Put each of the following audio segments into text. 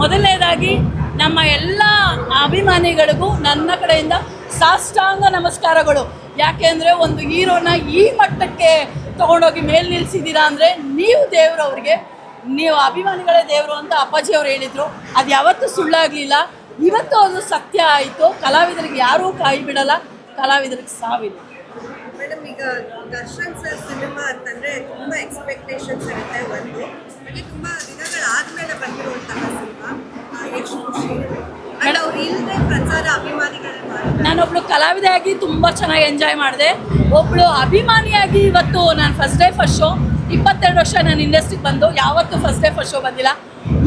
ಮೊದಲನೇದಾಗಿ ನಮ್ಮ ಎಲ್ಲ ಅಭಿಮಾನಿಗಳಿಗೂ ನನ್ನ ಕಡೆಯಿಂದ ಸಾಷ್ಟಾಂಗ ನಮಸ್ಕಾರಗಳು. ಯಾಕೆಂದರೆ ಒಂದು ಹೀರೋನ ಈ ಮಟ್ಟಕ್ಕೆ ತೊಗೊಂಡೋಗಿ ಮೇಲೆ ನಿಲ್ಲಿಸಿದ್ದೀರಾ ಅಂದರೆ ನೀವು ದೇವರು ಅವ್ರಿಗೆ, ನೀವು ಅಭಿಮಾನಿಗಳೇ ದೇವರು ಅಂತ ಅಪ್ಪಾಜಿ ಅವ್ರು ಹೇಳಿದರು. ಅದು ಯಾವತ್ತೂ ಸುಳ್ಳಾಗಲಿಲ್ಲ. ಇವತ್ತು ಅದು ಸತ್ಯ ಆಯಿತು. ಕಲಾವಿದರಿಗೆ ಯಾರೂ ಕಾಯಿ ಬಿಡಲ್ಲ, ಕಲಾವಿದರಿಗೆ ಸಾವಿಲ್ಲ. ಮೇಡಮ್, ಈಗ ದರ್ಶನ್ ಸರ್ ಸಿನಿಮಾ ಅಂತಂದರೆ ತುಂಬ ಎಕ್ಸ್ಪೆಕ್ಟೇಷನ್ಸ್ ಇರುತ್ತೆ ಒಂದು. ಹಾಗೆ ತುಂಬ ದಿನಗಳಾದ್ಮೇಲೆ ಬಂದಿರುವಂತಹ ಸಿನಿಮಾ ಎಷ್ಟು ಖುಷಿ ಇದೆ ಅಂಡ್ ಅವ್ರು ಇಲ್ಲದೆ ಪ್ರಚಾರ ಅಭಿಮಾನಿಗಳೇ ಮಾಡ್ತಾರೆ ನಾನೊಬ್ಳು ಕಲಾವಿದೆಯಾಗಿ ತುಂಬ ಚೆನ್ನಾಗಿ ಎಂಜಾಯ್ ಮಾಡಿದೆ. ಒಬ್ಳು ಅಭಿಮಾನಿಯಾಗಿ ಇವತ್ತು ನಾನು ಫಸ್ಟ್ ಡೇ ಫಸ್ಟ್ ಶೋ ಇಪ್ಪತ್ತೆರಡು ವರ್ಷ ನಾನು ಇಂಡಸ್ಟ್ರಿಗೆ ಬಂದು, ಯಾವತ್ತೂ ಫಸ್ಟ್ ಡೇ ಫಸ್ಟ್ ಶೋ ಬಂದಿಲ್ಲ.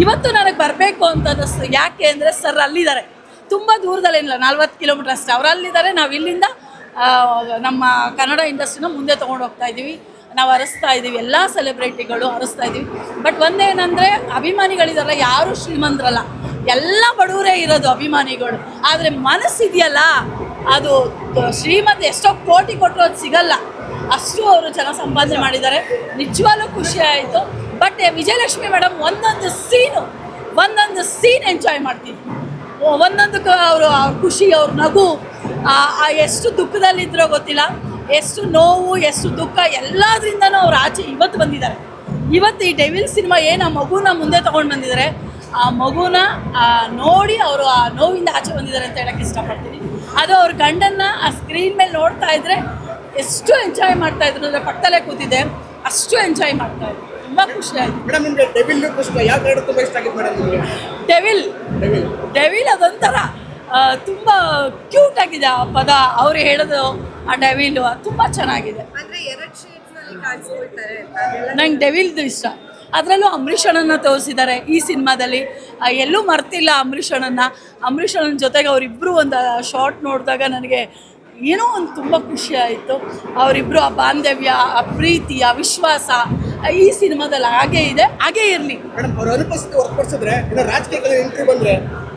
ಇವತ್ತು ನನಗೆ ಬರಬೇಕು ಅಂತ ಅನ್ನಿಸ್ತು. ಯಾಕೆ ಅಂದರೆ ಸರ್ ಅಲ್ಲಿದ್ದಾರೆ. ತುಂಬ ದೂರದಲ್ಲೇನಿಲ್ಲ ನಲ್ವತ್ತು ಕಿಲೋಮೀಟರ್ ಅಷ್ಟೇ. ಅವರಲ್ಲಿದ್ದಾರೆ, ನಾವು ಇಲ್ಲಿಂದ ನಮ್ಮ ಕನ್ನಡ ಇಂಡಸ್ಟ್ರಿನ ಮುಂದೆ ತೊಗೊಂಡು ಹೋಗ್ತಾ ಇದ್ದೀವಿ ನಾವು ಅರಸ್ತಾ ಇದ್ದೀವಿ ಎಲ್ಲ ಸೆಲೆಬ್ರಿಟಿಗಳು ಅರಸ್ತಾ ಇದ್ದೀವಿ ಬಟ್ ಒಂದೇನಂದರೆ, ಅಭಿಮಾನಿಗಳಿದಾರಲ್ಲ, ಯಾರೂ ಶ್ರೀಮಂತರಲ್ಲ. ಎಲ್ಲ ಬಡವರೇ ಇರೋದು ಅಭಿಮಾನಿಗಳು. ಆದರೆ ಮನಸ್ಸಿದೆಯಲ್ಲ? ಅದು ಶ್ರೀಮಂತ ಎಷ್ಟೋ ಕೋಟಿ ಕೊಟ್ಟರು ಅದು ಸಿಗಲ್ಲ. ಅಷ್ಟು ಅವರು ಜನ ಸಂಪಾದನೆ ಮಾಡಿದ್ದಾರೆ. ನಿಜವಾಗ್ಲೂ ಖುಷಿ ಆಯಿತು. ಬಟ್ ವಿಜಯಲಕ್ಷ್ಮಿ ಮೇಡಮ್ ಒಂದೊಂದು ಸೀನು ಒಂದೊಂದು ಸೀನ್ ಎಂಜಾಯ್ ಮಾಡ್ತೀವಿ. ಒಂದೊಂದು ಅವರು ಖುಷಿ, ಅವ್ರ ನಗು ಎಷ್ಟು ದುಃಖದಲ್ಲಿದ್ದರೋ ಗೊತ್ತಿಲ್ಲ. ಎಷ್ಟು ನೋವು, ಎಷ್ಟು ದುಃಖ, ಎಲ್ಲದರಿಂದನೂ ಅವ್ರು ಆಚೆ ಇವತ್ತು ಬಂದಿದ್ದಾರೆ. ಇವತ್ತು ಈ ಡೆವಿಲ್ ಸಿನಿಮಾ ಏನು ಆ ಮಗುನ ಮುಂದೆ ತೊಗೊಂಡು ಬಂದಿದ್ದಾರೆ? ಆ ಮಗುನ ಆ, ನೋಡಿ ಅವರು ಆ ನೋವಿಂದ ಆಚೆ ಬಂದಿದ್ದಾರೆ ಅಂತ ಹೇಳಕ್ಕೆ ಇಷ್ಟಪಡ್ತೀನಿ. ಅದು ಅವ್ರ ಗಂಡನ್ನ ಆ ಸ್ಕ್ರೀನ್ ಮೇಲೆ ನೋಡ್ತಾ ಇದ್ರೆ ಎಷ್ಟು ಎಂಜಾಯ್ ಮಾಡ್ತಾ ಇದ್ರು ಅಂದರೆ ಪಕ್ಕದಲ್ಲೇ ಕೂತಿದೆ ಅಷ್ಟು ಎಂಜಾಯ್ ಮಾಡ್ತಾ ಇದ್ರು. ತುಂಬ ಖುಷಿ ಆಯಿತು. ಮೇಡಮ್ ನಿಮಗೆ ಡೆವಿಲ್ ಯಾವ ತುಂಬಾ ಇಷ್ಟ ಆಗಿತ್ತು ಮೇಡಮ್ ನಿಮಗೆ? ಡೆವಿಲ್ ಡೆವಿಲ್ ಡೆವಿಲ್ ಅದೊಂಥರ ತುಂಬಾ ಕ್ಯೂಟ್ ಆಗಿದೆ ಆ ಪದ. ಅವ್ರು ಹೇಳೋದು ಆ ಡೆವಿಲ್ ತುಂಬ ಚೆನ್ನಾಗಿದೆ. ಅಂದ್ರೆ ಎರಡ್ ಶೇಡ್ಸ್ನಲ್ಲಿ ಕಾಣಿಸ್ಕೊಳ್ತಾರೆ ಅದೆಲ್ಲ ನಂಗೆ ಡೆವಿಲ್ದು ಇಷ್ಟ. ಅದರಲ್ಲೂ ಅಂಬರೀಷ್ ತೋರಿಸಿದ್ದಾರೆ ಈ ಸಿನಿಮಾದಲ್ಲಿ. ಎಲ್ಲೂ ಮರ್ತಿಲ್ಲ ಅಂಬರೀಷ್ ಅಣ್ಣನ ಜೊತೆಗೆ ಅವರಿಬ್ಬರು ಒಂದು ಶಾರ್ಟ್ ನೋಡಿದಾಗ ನನಗೆ ಏನೋ ಒಂದು ತುಂಬ ಖುಷಿ ಆಯಿತು. ಅವರಿಬ್ಬರು ಆ ಬಾಂಧವ್ಯ, ಆ ಪ್ರೀತಿ, ಆ ವಿಶ್ವಾಸ ಈ ಸಿನಿಮಾದಲ್ಲಿ ಹಾಗೆ ಇದೆ ಹಾಗೆ ಇರಲಿ. ಮೇಡಮ್ ಅವ್ರ ಅನುಪಸ್ಥಿತಿ ಹೊರತುಪಡಿಸಿದ್ರೆ ಇನ್ನು ರಾಜಕೀಯದಲ್ಲಿ ಎಂಟ್ರಿ ಬಂದ್ರೆ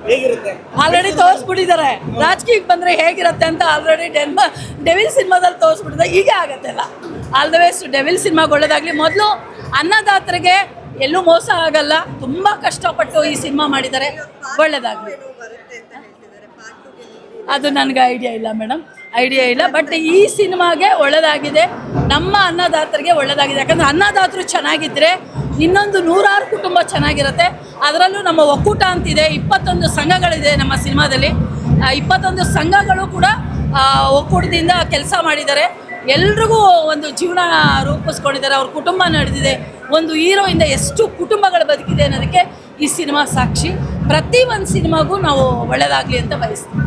ಹೇಗಿರುತ್ತೆ? ಆಲ್ರೆಡಿ ತೋರಿಸ್ಬಿಟ್ಟಿದ್ದಾರೆ. ರಾಜಕೀಯಕ್ಕೆ ಬಂದ್ರೆ ಹೇಗಿರುತ್ತೆ ಅಂತ ಆಲ್ರೆಡಿ ಡೆನ್ಮ ಡೆವಿಲ್ ಸಿನಿಮಾದಲ್ಲಿ ತೋರಿಸ್ಬಿಟ್ಟಿದ್ದಾರೆ. ಈಗ ಆಗತ್ತೆ ಅಲ್ಲ. ಆಲ್ ದ ವೇಸ್ಟ್ ಡೆವಿಲ್ ಸಿನಿಮಾಗೆ ಒಳ್ಳೇದಾಗಲಿ. ಮೊದಲು ಅನ್ನದಾತರಿಗೆ ಎಲ್ಲೂ ಮೋಸ ಆಗಲ್ಲ. ತುಂಬ ಕಷ್ಟಪಟ್ಟು ಈ ಸಿನಿಮಾ ಮಾಡಿದ್ದಾರೆ. ಒಳ್ಳೇದಾಗಲಿ. ಅಂತ ಹೇಳ್ತಿದ್ದಾರೆ ಪಾರ್ಟ್ ಟು ಅದು ನನಗೆ ಐಡಿಯಾ ಇಲ್ಲ ಮೇಡಮ್. ಐಡಿಯಾ ಇಲ್ಲ ಬಟ್ ಈ ಸಿನಿಮಾಗೆ ಒಳ್ಳೆದಾಗಿದೆ. ನಮ್ಮ ಅನ್ನದಾತರಿಗೆ ಒಳ್ಳೆದಾಗಿದೆ. ಯಾಕಂದರೆ ಅನ್ನದಾತರು ಚೆನ್ನಾಗಿದ್ದರೆ ಇನ್ನೊಂದು ನೂರಾರು ಕುಟುಂಬ ಚೆನ್ನಾಗಿರುತ್ತೆ. ಅದರಲ್ಲೂ ನಮ್ಮ ಒಕ್ಕೂಟ ಅಂತಿದೆ. ಇಪ್ಪತ್ತೊಂದು ಸಂಘಗಳಿದೆ ನಮ್ಮ ಸಿನಿಮಾದಲ್ಲಿ. ಇಪ್ಪತ್ತೊಂದು ಸಂಘಗಳು ಕೂಡ ಒಕ್ಕೂಟದಿಂದ ಕೆಲಸ ಮಾಡಿದ್ದಾರೆ. ಎಲ್ರಿಗೂ ಒಂದು ಜೀವನ ರೂಪಿಸ್ಕೊಂಡಿದ್ದಾರೆ. ಅವ್ರ ಕುಟುಂಬ ನಡೆದಿದೆ. ಒಂದು ಹೀರೋಯಿಂದ ಎಷ್ಟು ಕುಟುಂಬಗಳು ಬದುಕಿದೆ ಅನ್ನೋದಕ್ಕೆ ಈ ಸಿನಿಮಾ ಸಾಕ್ಷಿ. ಪ್ರತಿ ಒಂದು ಸಿನಿಮಾಗೂ ನಾವು ಒಳ್ಳೆಯದಾಗಲಿ ಅಂತ ಬಯಸ್ತೀವಿ.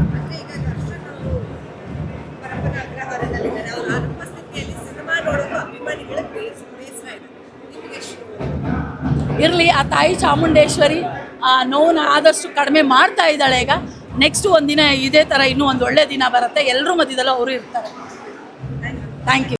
ಇರಲಿ, ಆ ತಾಯಿ ಚಾಮುಂಡೇಶ್ವರಿ, ಆ ನೋವನ್ನ ಆದಷ್ಟು ಕಡಿಮೆ ಮಾಡ್ತಾ ಇದ್ದಾಳೆ ಈಗ. ನೆಕ್ಸ್ಟ್ ಒಂದಿನ ಇದೇ ಥರ ಇನ್ನೂ ಒಂದು ಒಳ್ಳೆ ದಿನ ಬರುತ್ತೆ. ಎಲ್ಲರೂ ಮಧ್ಯದಲ್ಲೂ ಅವರು ಇರ್ತಾರೆ. Thank you